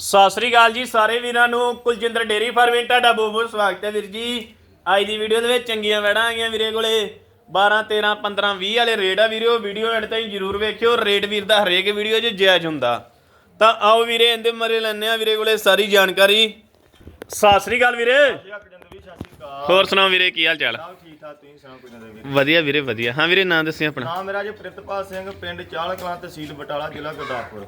ਸਤਿ ਸ੍ਰੀ ਅਕਾਲ ਜੀ ਸਾਰੇ ਵੀਰਾਂ ਨੂੰ। ਕੁਲਜਿੰਦਰ ਡੇਰੀ ਫਾਰਮਿੰਗ ਤੁਹਾਡਾ ਬਹੁਤ ਬਹੁਤ ਸਵਾਗਤ ਹੈ ਵੀਰ ਜੀ। ਅੱਜ ਦੀ ਵੀਡੀਓ ਦੇ ਵਿੱਚ ਚੰਗੀਆਂ ਵੈੜਾਂ ਆ ਗਈਆਂ ਵੀਰੇ ਕੋਲੇ। 12 13 15 20 ਵਾਲੇ ਰੇਟ ਆ ਵੀਰੋ। ਵੀਡੀਓ ਐਂਡ ਤਾਈਂ ਜਰੂਰ ਵੇਖਿਓ। ਰੇਟ ਵੀਰ ਦਾ ਹਰੇਕ ਵੀਡੀਓ 'ਚ ਜਾਇਜ਼ ਹੁੰਦਾ। ਤਾਂ ਆਓ ਵੀਰੇ ਇਹਦੇ ਮਰੇ ਲੈਣੇ ਆ ਵੀਰੇ ਕੋਲੇ ਸਾਰੀ ਜਾਣਕਾਰੀ। ਸਤਿ ਸ੍ਰੀ ਅਕਾਲ ਵੀਰੇ। ਹੋਰ ਸੁਣਾਓ ਵੀਰੇ ਕੀ ਹਾਲ ਚਾਲ? ਠੀਕ ਠਾਕ ਤੁਸੀਂ ਸੁਣਾਓ ਕੋਈ ਨਾ ਵੀਰ? ਵਧੀਆ ਵੀਰੇ ਵਧੀਆ। ਹਾਂ ਵੀਰੇ ਨਾਂ ਦੱਸਿਓ ਆਪਣਾ। ਨਾਮ ਮੇਰਾ ਜੀ ਪ੍ਰਿਤਪਾਲ ਸਿੰਘ ਪਿੰਡ ਚਾਲ ਕਲਾਂ ਤਹਿਸੀਲ ਬਟਾਲਾ ਜ਼ਿਲ੍ਹਾ ਗੁਰਦਾਸਪੁਰ।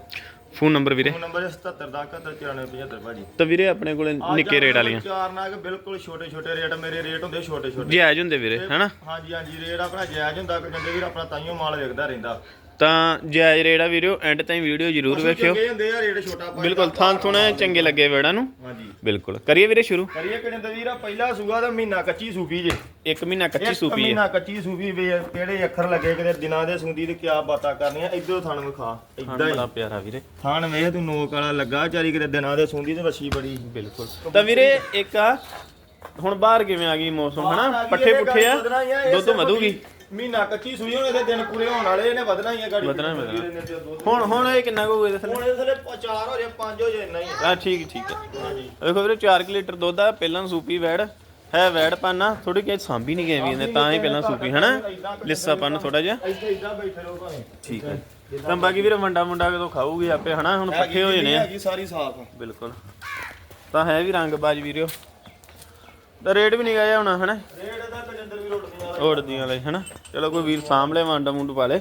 ਫੋਨ ਨੰਬਰ ਵੀਰੇ? ਫੋਨ ਨੰਬਰ 77 ਦਾ 719475 ਭਾਜੀ ਤਾਂ ਵੀਰੇ ਆਪਣੇ ਕੋਲੇ ਨਿੱਕੇ ਰੇਟ ਵਾਲੀਆਂ। ਚਾਰ ਨਾਗ ਬਿਲਕੁਲ ਛੋਟੇ ਛੋਟੇ ਰੇਟ ਮੇਰੇ ਰੇਟ ਹੁੰਦੇ ਛੋਟੇ ਛੋਟੇ। ਜਾਇਜ਼ ਹੁੰਦੇ ਵੀਰੇ ਹਨਾ? ਹਾਂਜੀ ਹਾਂਜੀ ਰੇਟ ਆਪਣਾ ਜਾਇਜ਼ ਹੁੰਦਾ ਕਿ ਜੰਦੇ ਵੀਰ ਆਪਣਾ ਤਾਈਓ ਮਾਲ ਵੇਖਦਾ ਰਹਿੰਦਾ। ਤਾਂ ਜਾਇਜ਼ ਰੇਟ ਆ ਵੀਰੋ ਐਂਡ ਤਾਈਂ ਵੀਡੀਓ ਜਰੂਰ ਵੇਖਿਓ। ਚੰਗੇ ਹੁੰਦੇ ਆ ਰੇਟ ਛੋਟਾ ਪਾਈ ਬਿਲਕੁਲ ਥਾਂ ਥੁਣਾ ਚੰਗੇ ਲੱਗੇ ਵੇੜਾਂ ਨੂੰ। ਹਾਂਜੀ। ਬਿਲਕੁਲ। ਕਰੀਏ ਵੀਰੇ ਸ਼ੁਰੂ? ਕਰੀਏ ਕਿ ਜੰਦੇ ਵੀਰ ਆ ਪਹਿਲਾ ਸੂਆ ਦਾ ਮਹੀਨਾ ਕੱਚੀ ਸੂਪੀ ਜੇ। ਇੱਕ ਮਹੀਨਾ ਕੱਚੀ ਸੂਪੀ ਹੈ ਮਹੀਨਾ ਕੱਚੀ ਸੂਪੀ ਵੀ ਆ, ਕਿਹੜੇ ਅੱਖਰ ਲੱਗੇ ਕਿਤੇ ਦਿਨਾਂ ਦੇ ਸੁੰਦੀ ਤੇ ਕਿਆ ਬਾਤਾਂ ਕਰਨੀਆਂ ਇਧਰੋਂ ਥਣ ਵਿਖਾ ਖਾਣ ਇਦਾਂ ਹੀ। ਬੜਾ ਪਿਆਰਾ ਵੀਰੇ। ਥਣ ਵੇਖ ਤੂੰ ਨੋਕ ਵਾਲਾ ਲੱਗਾ ਚਾਰੀ ਕਿਤੇ ਦਿਨਾਂ ਦੇ ਸੁੰਦੀ ਤੇ ਵੱਛੀ ਬੜੀ। ਬਿਲਕੁਲ। ਤਾਂ ਵੀਰੇ ਇੱਕ ਆ ਹੁਣ ਬਾਹਰ ਕਿਵੇਂ ਆ ਗਈ ਮੌਸਮ ਹਨਾ? ਪੱਠੇ ਪੁੱਠੇ ਆ ਦੁੱਧ ਵਧੂਗੀ। ਮਹੀਨਾ ਕੱਚੀ ਸੂਈ ਹੁਣ ਇਹਦੇ ਦਿਨ ਪੂਰੇ ਹੋਣ ਵਾਲੇ ਇਹਨੇ ਵਧਣਾ ਹੀ ਆ ਗਾੜੀ। ਵਧਣਾ ਹੀ ਵਧਣਾ। ਹੁਣ ਹੁਣ ਇਹ ਕਿੰਨਾ ਕੁ ਇਹਦੇ ਥੱਲੇ? ਹੁਣ ਇਹਦੇ ਥੱਲੇ 4 ਹੋ ਜੇ 5 ਹੋ ਜੇ ਇੰਨਾ ਹੀ ਆ। ਆ ਠੀਕ ਠੀਕ ਹੈ। ਹਾਂਜੀ। ਵੇਖੋ ਵੀਰੇ 4 ਲੀਟਰ ਦੁੱਧ ਆ ਪਹਿਲਾਂ ਸੂਪੀ ਵੈੜ ਹੈ ਵੈੜ ਪਾਣਾ ਥੋੜੀ ਕਿ ਸਾਂਭੀ ਨਹੀਂ ਗਈ ਵੀ ਇਹਨੇ ਤਾਂ ਹੀ ਪਹਿਲਾਂ ਸੂਪੀ ਹਨਾ? ਲਿੱਸਾ ਪੰਨ ਥੋੜਾ ਜਿਹਾ। ਇੱਥੇ ਇਦਾਂ ਬੈਠੇ ਰਹੋ ਭਾਵੇਂ। ਠੀਕ ਹੈ। ਤਾਂ ਬਾਕੀ ਵੀਰੇ ਮੰਡਾ ਮੁੰਡਾ ਕਦੋਂ ਖਾਊਗੀ ਆਪੇ ਹਨਾ? ਹੁਣ ਪੱਠੇ ਹੋ ਜਾਣੇ ਆ। ਹੈਗੀ ਸਾਰੀ ਸਾਫ਼ ਬਿਲਕੁਲ। ਤਾਂ ਹੈ ਵੀ ਰੰਗਬਾਜ ਵੀਰਿਓ। ਤਾਂ ਰੇਟ ਵੀ ਨਹੀਂ ਗਿਆ ਹੁਣ ਹਨਾ? ਕਜੰਦਰ ਓੜਦੀਆਂ ਲਈ ਹਨਾ? ਚਲੋ ਕੋਈ ਵੀਰ ਸਾਂਭਲੇ ਮੰਡਾ ਮੁੰਡ ਪਾ ਲੇ।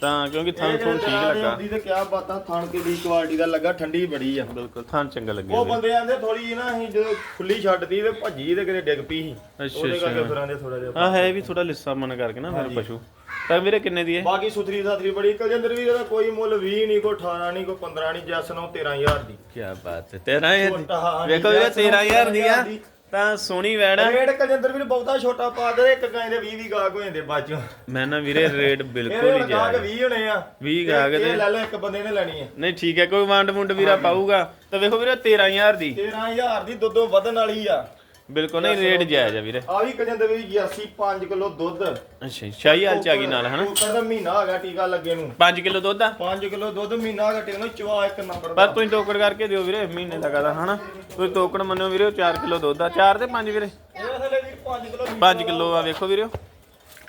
ਤਾਂ ਕਿਉਂਕਿ ਥਣ ਥਣ ਠੀਕ ਲੱਗਾ। ਦੀ ਤੇ ਕਿਆ ਬਾਤਾਂ ਥਣ ਕੇ ਦੀ ਕੁਆਲਿਟੀ ਦਾ ਲੱਗਾ ਠੰਡੀ ਬੜੀ ਆ। ਬਿਲਕੁਲ ਥਣ ਚੰਗਾ ਲੱਗਿਆ ਉਹ ਬੰਦੇ ਆਂਦੇ ਥੋੜੀ ਨਾ ਅਸੀਂ ਜਦੋਂ ਖੁੱਲੀ ਛੱਡਦੀ ਤੇ ਭੱਜੀ ਤੇ ਕਿਤੇ ਡਿੱਗ ਪਈ ਸੀ। ਅੱਛਾ ਉਹਦੇ ਕਰਕੇ ਅੱਛਾ। ਫਿਰ ਆਂਦੇ ਥੋੜਾ ਜਿਹਾ ਹਾਂ ਹੈ ਵੀ ਥੋੜਾ ਲਿੱਸਾ ਮਨ ਕਰਕੇ ਨਾ ਫਿਰ ਪਸ਼ੂ। ਤਾਂ ਵੀਰੇ ਕਿੰਨੇ ਦੀ ਹੈ? ਬਾਕੀ ਸੁਥਰੀ ਸਾਥਰੀ ਬੜੀ ਕਜੰਦਰ ਵੀ ਇਹਦਾ ਕੋਈ ਮੁੱਲ 20 ਨਹੀਂ ਕੋਈ 18 ਨਹੀਂ ਕੋਈ 15 ਨਹੀਂ ਜੈਸ ਨੂੰ 13000 ਦੀ। ਕੀ ਬਾਤ ਹੈ 13000 ਛੋਟਾ, ਹਾਂ, ਦੀ ਵੇਖੋ ਵੀਰੇ ਜੈਸ ਨੂੰ 13000 ਦੀ ਆ। 13,000 ਦੀ। ਤਾਂ ਸੋਹਣੀ ਵੈੜ ਆ। ਰੇਟ ਕਜੰਦਰ ਵੀ ਬਹੁਤਾ ਛੋਟਾ ਪਾ ਦੇ ਇੱਕ ਗਾਂ ਦੇ 20 20 ਗਾਹਕ ਹੋ ਜਾਂਦੇ ਬਾਅਦ ਚੋਂ। ਮੈਂ ਨਾ ਵੀਰੇ ਰੇਟ ਬਿਲਕੁਲ ਹੀ ਹੁਣ ਗਾਹਕ ਜਾਇਜ਼। 20 ਹੋਣੇ ਆ। 20 ਗਾਹਕ ਇਹ ਦੇ ਲੈ ਲੈ ਇੱਕ ਬੰਦੇ ਨੇ ਲੈਣੀ ਹੈ ਨਹੀਂ ਠੀਕ ਹੈ ਕੋਈ ਵੰਡ ਮੁੰਡ ਵੀਰਾ ਪਾਊਗਾ। ਤਾਂ ਵੇਖੋ ਵੀਰੇ 13000 ਦੀ। 13000 ਦੀ ਦੁੱਧੋਂ ਵਧਣ ਵਾਲੀ ਆ। ਬਿਲਕੁਲ ਨਹੀਂ ਰੇਟ ਜਾਇਜ਼ ਆ ਵੀਰੇ। ਆ ਵੀ ਕਜੰਦਰ ਵੀ ਜਰਸੀ 5 ਕਿਲੋ ਦੁੱਧ। ਅੱਛਾ ਸ਼ਾਹੀ ਹਾਲ ਚ ਆ ਗਈ ਨਾਲ ਹਨਾ ਕੁੱਕਰ ਦਾ ਮਹੀਨਾ ਆ ਗਿਆ ਟੀਕਾ ਲੱਗੇ ਨੂੰ। 5 ਕਿਲੋ ਦੁੱਧ ਆ? 5 ਕਿਲੋ ਦੁੱਧ ਮਹੀਨਾ ਆ ਗਿਆ ਟੀਕਾ ਨੂੰ ਚਵਾ ਇੱਕ ਨੰਬਰ ਪਰ ਤੁਸੀਂ ਟੋਕੜ ਕਰਕੇ ਦਿਓ ਵੀਰੇ ਮਹੀਨੇ ਦਾ ਕਹਦਾ ਹਨਾ ਤੁਸੀਂ ਟੋਕੜ ਮੰਨਿਓ ਵੀਰੇ 4 ਕਿਲੋ ਦੁੱਧ ਆ। 4 ਤੇ 5 ਵੀਰੇ? ਇਹ ਥੱਲੇ ਵੀ 5 ਕਿਲੋ 5 ਕਿਲੋ ਆ। ਵੇਖੋ ਵੀਰੇ।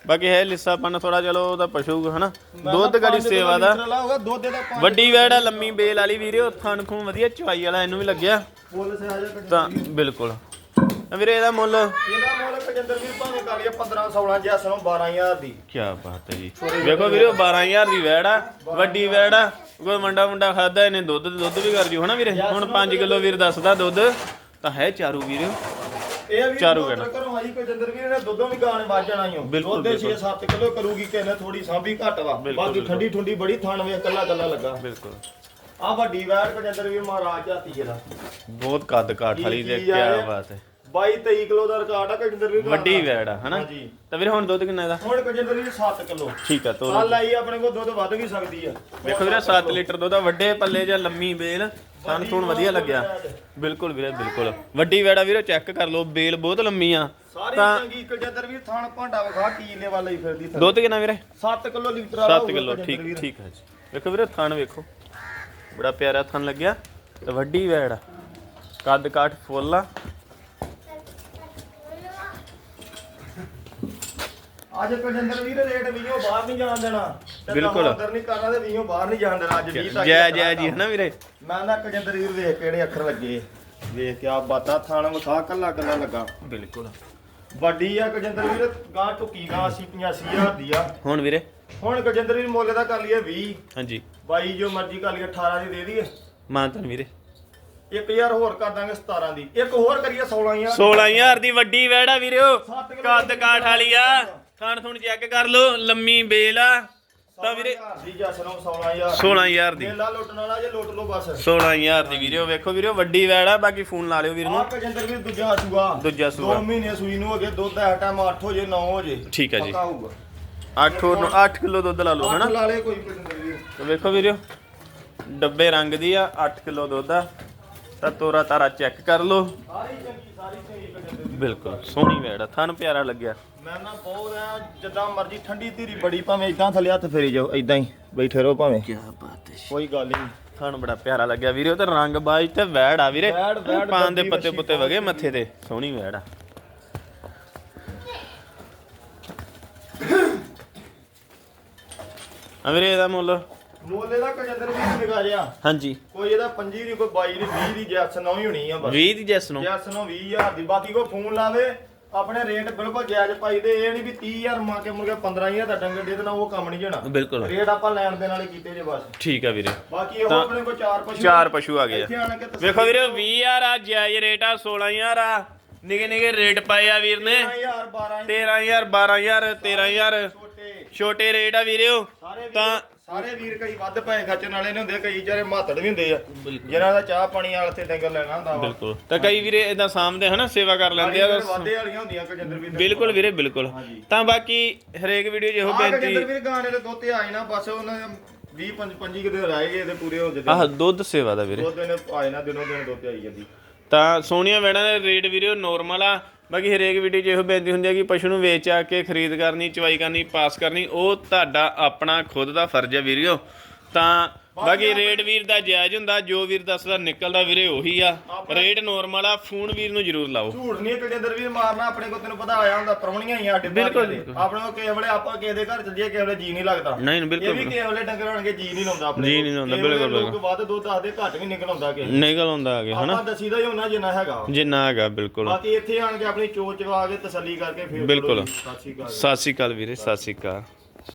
ਬਾਕੀ ਹੈ ਲਿੱਸਾਪਨ ਥੋੜਾ ਚਲੋ ਉਹਦਾ ਪਸ਼ੂ ਹਨਾ ਦੁੱਧ ਗੜੀ ਸੇਵਾ ਦਾ। ਵੱਡੀ ਵੈੜ ਆ ਲੰਮੀ ਬੇਲ ਵਾਲੀ ਵੀਰੇ ਥਣ ਖੂਨ ਵਧੀਆ ਚਵਾਈ ਵਾਲਾ ਇਹਨੂੰ ਵੀ ਲੱਗਿਆ। ਤਾਂ ਬਿਲਕੁਲ। ਵੀਰੇ ਇਹਦਾ ਮੁੱਲ? ਇਹਦਾ ਮੁੱਲ ਕਜੰਦਰ ਵੀ ਭਾਵੇਂ ਕਰ ਲਿਆ 15 16 ਜੈਸ ਨੂੰ 12000 ਦੀ। ਕੀ ਬਾਤ ਹੈ ਜੀ। ਵੇਖੋ ਵੀਰੇ ਉਹ 12000 ਦੀ ਵੈੜ ਆ ਵੱਡੀ ਵੈੜ ਆ। ਕੋਈ ਮੰਡਾ ਮੁੰਡਾ ਖਾਦਾ ਇਹਨੇ ਦੁੱਧ ਤੇ ਦੁੱਧ ਵੀ ਕਰ ਜੂ ਹਨਾ ਵੀਰੇ? ਹੁਣ 5 ਕਿਲੋ ਵੀਰ ਦੱਸਦਾ ਦੁੱਧ ਤਾਂ ਹੈ ਚਾਰੂ ਵੀਰੇ। ਇਹ ਵੀ ਚਾਰੂ ਕਹਿਣਾ। ਕਰੋ ਹਾਈ ਕਜੰਦਰ ਵੀ ਇਹਨੇ ਦੁੱਧੋਂ ਵੀ ਗਾਣ ਵੱਜ ਜਾਣਾ ਹੀ ਬਿਲਕੁਲ, ਦੁੱਧ ਦੇ 6-7 ਕਿਲੋ ਕਰੂਗੀ ਕਿਨੇ ਥੋੜੀ ਸਾਂਭੀ ਘੱਟ ਵਾ। ਬਾਕੀ। ਠੰਡੀ ਠੁੰਡੀ ਬੜੀ ਥਣ ਵੇ ਕੱਲਾ ਕੱਲਾ ਲੱਗਾ। ਬਿਲਕੁਲ। ਆ ਵੱਡੀ ਵੈਰ ਕਜੰਦਰ ਵੀ ਮਹਾਰਾਜ ਝਾਤੀ ਜਿਹੜਾ ਬਹੁਤ ਕੱਦ ਕਾਠ ਵਾਲੀ ਤੇ ਕੀ? ਬਾਤ ਹੈ। 22-23 ਕਿਲੋ ਦਾ ਰਿਕਾਰਡ ਆ ਕਜੰਦਰ ਵੀ ਵੱਡੀ ਵੈੜ ਆ ਹਨਾ? ਹਾਂਜੀ। ਤਾਂ ਵੀਰੇ ਹੁਣ ਦੁੱਧ ਕਿੰਨਾ ਇਹਦਾ? ਹੁਣ ਕਜੰਦਰ ਵੀ 7 ਕਿਲੋ। ਠੀਕ ਆ ਤੋਰ ਕੱਲ ਆਈ ਆਪਣੇ ਕੋਲ ਦੁੱਧ ਵੱਧ ਵੀ ਸਕਦੀ ਆ। ਵੇਖੋ ਵੀਰੇ 7 ਲੀਟਰ ਦੁੱਧ ਆ ਵੱਡੇ ਪੱਲੇ ਜਾਂ ਲੰਮੀ ਬੇਲ ਸਾਨੂੰ ਥੋਣ ਵਧੀਆ ਲੱਗਿਆ। ਬਿਲਕੁਲ ਵੀਰੇ ਬਿਲਕੁਲ। ਵੱਡੀ ਵੈੜਾ ਵੀਰੇ ਚੈੱਕ ਕਰ ਲਓ ਬੇਲ ਬਹੁਤ ਲੰਮੀ ਆ। ਸਾਰੀ ਤਾਂ- ਚੰਗੀ ਕਜੰਦਰ ਵੀ ਥਣ ਭਾਂਡਾ ਵਿਖਾ ਕੀਲੇ ਵਾਲਾ ਹੀ ਫਿਰਦੀ ਥੱਲੇ। ਦੁੱਧ ਕਿੰਨਾ ਵੀਰੇ? 7 ਕਿਲੋ ਲੀਟਰ ਵਾਲਾ 7 ਕਿਲੋ ਠੀਕ ਠੀਕ ਹੈ ਜੀ। ਵੇਖੋ ਵੀਰੇ ਥਣ ਵੇਖੋ। ਬੜਾ ਪਿਆਰਾ ਥਣ ਲੱਗਿਆ। ਤੇ ਵੱਡੀ ਵੈੜ ਆ। ਕੱਦ ਕਾਠ ਫੁੱਲ ਆ। ਅੱਜ ਕਜੰਦਰ ਵੀਰ ਰੇਟ ਵੀਓ ਬਾਹਰ ਨਹੀਂ ਜਾਣ ਦੇਣਾ। ਤੇ ਬਿਲਕੁਲ। ਕੰਮ ਅੰਦਰ ਨਹੀਂ ਕਰਨਾ ਤੇ ਵੀਓ ਬਾਹਰ ਨਹੀਂ ਜਾਣ ਦੇਣਾ ਅੱਜ 20 ਤੱਕ ਜੈ ਜੈ ਜੀ ਹਨਾ ਵੀਰੇ? ਮੈਂ ਨਾ ਕਜੰਦਰ ਵੀਰ ਵੇਖ ਕਿਹੜੇ ਅੱਖਰ ਲੱਗੇ ਵੇਖ ਕੇ ਆ ਬਾਤਾ ਥਾਣ ਵਿਖਾ ਕੱਲਾ ਕੱਲਾ ਲੱਗਾ। ਬਿਲਕੁਲ। ਵੱਡੀ ਆ ਕਜੰਦਰ ਵੀਰ ਗਾਂ ਟੁੱਕੀ ਗਾਂ 80 85000 ਦੀ ਆ। ਹੁਣ ਵੀਰੇ? ਹੁਣ ਕਜੰਦਰ ਵੀਰ ਮੁੱਲ ਦਾ ਕਰ ਲਈਏ 20 ਹਾਂਜੀ। 22 ਜੋ ਮਰਜ਼ੀ ਕਰ ਲਈਏ 18 ਦੀ ਦੇ ਦਈਏ। ਮਾਨਤਨ ਵੀਰੇ। 1000 ਹੋਰ ਕਰ ਦਾਂਗੇ 17 ਦੀ। ਇੱਕ ਹੋਰ ਕਰੀਏ 16000 16000 ਦੀ ਵੱਡੀ ਵੈੜਾ ਵੀਰਿਓ ਕੱਦ ਕਾਠ ਵਾਲੀ ਆ। ਥਣ ਥੁਣ ਚੈੱਕ ਕਰ ਲਓ ਲੰਮੀ ਬੇਲ ਆ। ਤਾਂ ਵੀਰੇ 16000 ਦੀ ਜੱਸ ਨੂੰ 16000 16000 ਦੀ। ਮੇਲਾ ਲੁੱਟਣ ਵਾਲਾ ਜੇ ਲੁੱਟ ਲਓ ਬਸ। 16000 ਦੀ ਵੀਰਿਓ ਵੇਖੋ ਵੀਰਿਓ ਵੱਡੀ ਵੈੜ ਆ ਬਾਕੀ ਫੋਨ ਲਾ ਲਿਓ ਵੀਰ ਆ ਨੂੰ ਕਜੰਦਰ ਵੀਰ ਦੂਜਾ ਸੂਆ। ਦੂਜਾ ਸੂਆ। 2 ਮਹੀਨੇ ਸੂਈ ਨੂੰ ਹੋ ਗਏ ਦੁੱਧ ਦਾ ਟਾਈਮ 8 ਹੋ ਜੇ 9 ਹੋ ਜੇ। ਠੀਕ ਹੈ ਜੀ। ਪੱਕਾ ਹੋਊਗਾ। 8 ਹੋਰ 8 ਕਿਲੋ ਦੁੱਧ ਲਾ ਲਓ ਹਣਾ ਹਨਾ? ਲਾ ਲੇ ਕੋਈ ਕਜੰਦਰ ਵੀਰ। ਤੇ ਵੇਖੋ ਵੀਰਿਓ ਡੱਬੇ ਰੰਗ ਦੀ ਆ 8 ਕਿਲੋ ਦੁੱਧ ਆ। ਤਾਂ ਤੋਰਾ ਤਾਰਾ ਚੈੱਕ ਕਰ ਲਓ। ਸਾਰੀ ਚੰਗੀ ਸਾਰੀ ਚੰਗੀ ਵੀਰ ਬਿਲਕੁਲ ਸੋਹਣੀ ਵੈੜ ਆ ਥਣ ਪਿਆਰਾ ਲੱਗਿਆ। ਮੈਂ ਨਾ ਬਹੁਤ ਆ ਜਿੱਦਾਂ ਮਰਜ਼ੀ ਠੰਡੀ ਧੀਰੀ ਬੜੀ ਭਾਵੇਂ ਇਦਾਂ ਥੱਲੇ ਹੱਥ ਫੇਰੀ ਜਾਓ ਇਦਾਂ ਹੀ ਬੈਠੇ ਰਹੋ ਭਾਵੇਂ। ਕੀ ਬਾਤ ਹੈ ਕੋਈ ਗੱਲ ਨਹੀਂ। ਸਾਨੂੰ ਬੜਾ ਪਿਆਰਾ ਲੱਗਿਆ ਵੀਰੇ ਉਹ ਤੇ ਰੰਗ ਬਾਜ ਤੇ ਵੈੜ ਆ ਵੀਰੇ। ਵੈੜ- ਵੈੜ ਪਾਨ ਦੇ ਪੱਤੇ ਪੁੱਤੇ ਵਗੇ ਮੱਥੇ ਤੇ ਸੋਹਣੀ ਵੈੜ ਆ। ਆ ਵੀਰੇ ਇਹਦਾ ਮੁੱਲ? ਮੋਲੇ ਦਾ ਕਜੰਦਰ ਵੀ ਨਿਕਾ ਜਿਆ ਹਾਂਜੀ। ਕੋਈ ਇਹਦਾ 25 ਨਹੀਂ ਕੋਈ 22 ਨਹੀਂ 20 ਦੀ ਜੈਸ ਨਾ ਹੀ ਹੋਣੀ ਆ ਬਸ। 20 ਦੀ ਜੈਸ ਨੂੰ। ਜੈਸ ਨੂੰ 20000 ਦੀ। ਬਾਕੀ ਕੋਈ ਫੋਨ ਲਾਵੇ ਆਪਣੇ ਰੇਟ ਬਿਲਕੁਲ ਜਾਇਜ਼ ਪਾਈ ਦੇ। ਇਹ ਨਹੀਂ ਵੀ 30000 ਮਾ ਕੇ ਮੁਰਗੇ 15000 ਦਾ ਡੰਗਰ ਦੇ ਦੇਣਾ ਉਹ ਕੰਮ ਨਹੀਂ ਜਣਾ। ਬਿਲਕੁਲ। ਰੇਟ ਆਪਾਂ ਲੈਣ ਦੇ ਨਾਲ ਹੀ ਕੀਤੇ ਜੇ ਬਸ। ਠੀਕ ਆ ਵੀਰੇ। ਬਾਕੀ ਉਹ ਤਾਂ- ਆਪਣੇ ਕੋਲ ਚਾਰ ਪਸ਼ੂ ਚਾਰ ਪਸ਼ੂ ਆ ਗਏ ਵੇਖੋ ਵੀਰੇ 20000 ਆ ਜਾਇਜ਼ ਰੇਟ ਆ 16000 ਆ। ਨਿਗੇ ਨਿਗੇ ਰੇਟ ਪਾਏ ਆ ਵੀਰ ਨੇ। 13000 12000 13000 12000 13000 ਛੋਟੇ। ਛੋਟੇ ਰੇਟ ਆ ਵੀਰ ਤਾਂ ਸਾਰੇ ਵੀਰ ਕਈ ਵੱਧ ਪੈਸੇ ਖਰਚਣ ਵਾਲੇ ਨੇ ਹੁੰਦੇ ਕਈ ਜਿਹੜੇ ਮਾਤੜ ਵੀ ਹੁੰਦੇ ਆ। ਜਿਹਨਾਂ ਦਾ ਚਾਹ ਪਾਣੀ ਵਾਲੇ ਤੇ ਡੰਗਰ ਲੈਣਾ ਹੁੰਦਾ ਵਾ। ਬਿਲਕੁਲ। ਤਾਂ ਕਈ ਵੀਰੇ ਇਦਾਂ ਸਾਹਮਣੇ ਹਨਾ ਸੇਵਾ ਕਰ ਲੈਂਦੇ ਆ। ਵਾਲੀਆਂ ਹੁੰਦੀਆਂ ਵੀਰ ਬਿਲਕੁਲ ਵੀਰੇ ਬਿਲਕੁਲ। ਤਾਂ ਬਾਕੀ ਹਰੇਕ ਵੀਡੀਓ 'ਚ ਇਹੋ ਆਹ ਬੇਨਤੀ ਵੀਰ ਗਾਣੇ ਦੇ ਦੋਤੇ ਆਏ ਨਾ ਬਸ ਉਹਨਾਂ 20 25 ਕਿਤੇ ਰਹਿ ਗਏ ਤੇ ਪੂਰੇ ਹੋ ਜਦੇ ਆਹ ਦੁੱਧ ਸੇਵਾ ਦਾ ਵੀਰੇ। ਦੋ ਦਿਨ ਆਏ ਨਾ ਦਿਨੋਂ ਦਿਨ ਦੋਤੇ ਆਈ ਜਾਂਦੀ। ਤਾਂ ਸੋਹਣੀਆਂ ਵੈੜਾਂ ਦੇ ਰੇਟ ਵੀਰੇ ਨੋਰਮਲ ਆ। ਬਾਕੀ ਹਰੇਕ ਵੀਡੀਓ 'ਚ ਇਹੋ ਬੇਨਤੀ ਹੁੰਦੀ ਹੈ ਕਿ ਪਸ਼ੂ ਨੂੰ ਵੇਚ ਆ ਕੇ ਖਰੀਦ ਕਰਨੀ ਚਵਾਈ ਕਰਨੀ, ਪਾਸ ਕਰਨੀ, ਉਹ ਤੁਹਾਡਾ ਆਪਣਾ ਖੁਦ ਦਾ ਫਰਜ਼ ਹੈ ਵੀਰਿਓ। ਤਾਂ ਬਾਕੀ ਰੇਟ ਵੀਰ ਦਾ ਜਾਇਜ਼ ਹੁੰਦਾ ਜੋ ਵੀਰ ਦੱਸਦਾ ਨਿਕਲਦਾ ਵੀਰੇ ਉਹੀ ਆ। ਰੇਟ ਨੋਰਮਲ ਆ ਫੋਨ ਵੀਰ ਨੂੰ ਜ਼ਰੂਰ ਲਾਓ। ਝੂਠ ਨਹੀਂ ਕਜੰਦਰ ਵੀਰ ਮਾਰਨਾ ਆਪਣੇ ਕੋਲ ਤੈਨੂੰ ਪਤਾ ਆਇਆ ਹੁੰਦਾ ਪ੍ਰਾਹੁਣੀਆਂ ਹੀ ਆ ਸਾਡੇ ਬਿਲਕੁਲ, ਭਾਰਤੀਆਂ ਦੇ। ਆਪਣੇ ਕੋਲ ਕਿਸੇ ਵੇਲੇ ਆਪਾਂ ਕਿਸੇ ਦੇ ਘਰ ਚੱਲੀਏ ਕਿਸੇ ਵੇਲੇ ਜੀ ਨਹੀਂ ਲੱਗਦਾ। ਨਹੀਂ ਇਹ ਵੀ ਡੰਗਰ ਹੋਣਗੇ ਜੀ ਨਹੀਂ ਲਾਉਂਦਾ ਆਪਣੇ ਜੀ ਕੋਲ। ਨਹੀਂ ਲਾਉਂਦਾ, ਕਿਸੇ ਵੇਲੇ ਬਿਲਕੁਲ, ਲੋਕ ਵੱਧ ਆਦੇ ਘੱਟ ਵੀ ਨਿਕਲ ਆਉਂਦਾ ਕਿਸੇ ਨਿਕਲ ਆਉਂਦਾ ਆ ਗਿਆ ਹਨਾ? ਆਪਾਂ ਦਸੀਦਾ ਹੀ ਹੁੰਦਾ ਜਿੰਨਾ ਹੈਗਾ। ਜਿੰਨਾ ਹੈਗਾ ਬਿਲਕੁਲ। ਬਾਕੀ ਇੱਥੇ ਆਣ ਕੇ ਆਪਣੀ ਚੋਚ ਚਵਾ ਕੇ ਤਸੱਲੀ ਕਰਕੇ ਫਿਰ ਬਿਲਕੁਲ। ਸਤਿ ਸ਼੍ਰੀ ਅਕਾਲ। ਸਤਿ ਸ਼੍ਰੀ ਅਕਾਲ ਵੀਰੇ ਸਤਿ ਸ਼੍ਰੀ ਅਕਾਲ।